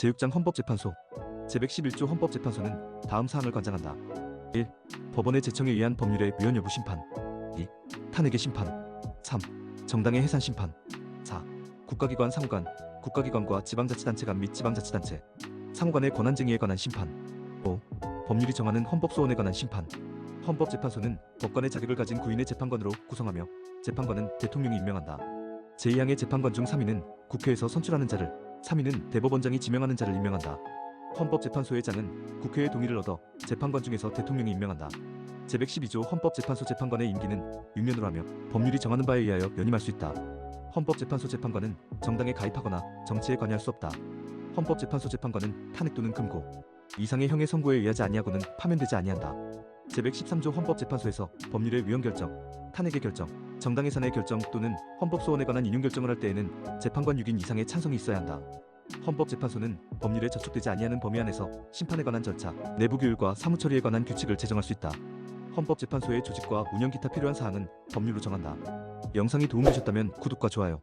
제6장 헌법재판소 제111조 헌법재판소는 다음 사항을 관장한다. 1. 법원의 제청에 의한 법률의 위헌 여부 심판 2. 탄핵의 심판 3. 정당의 해산 심판 4. 국가기관 상호간 국가기관과 지방자치단체 간 및 지방자치단체 상호간의 권한쟁의에 관한 심판 5. 법률이 정하는 헌법소원에 관한 심판 헌법재판소는 법관의 자격을 가진 구인의 재판관으로 구성하며 재판관은 대통령이 임명한다. 제2항의 재판관 중 3인은 국회에서 선출하는 자를 3인은 대법원장이 지명하는 자를 임명한다. 헌법재판소의 장은 국회의 동의를 얻어 재판관 중에서 대통령이 임명한다. 제112조 헌법재판소 재판관의 임기는 6년으로 하며 법률이 정하는 바에 의하여 연임할 수 있다. 헌법재판소 재판관은 정당에 가입하거나 정치에 관여할 수 없다. 헌법재판소 재판관은 탄핵 또는 금고 이상의 형의 선고에 의하지 아니하고는 파면되지 아니한다. 제113조 헌법재판소에서 법률의 위헌 결정, 탄핵의 결정, 정당 해산의 결정 또는 헌법 소원에 관한 인용 결정을 할 때에는 재판관 6인 이상의 찬성이 있어야 한다. 헌법재판소는 법률에 저촉되지 아니하는 범위 안에서 심판에 관한 절차, 내부 규율과 사무 처리에 관한 규칙을 제정할 수 있다. 헌법재판소의 조직과 운영 기타 필요한 사항은 법률로 정한다. 영상이 도움되셨다면 구독과 좋아요,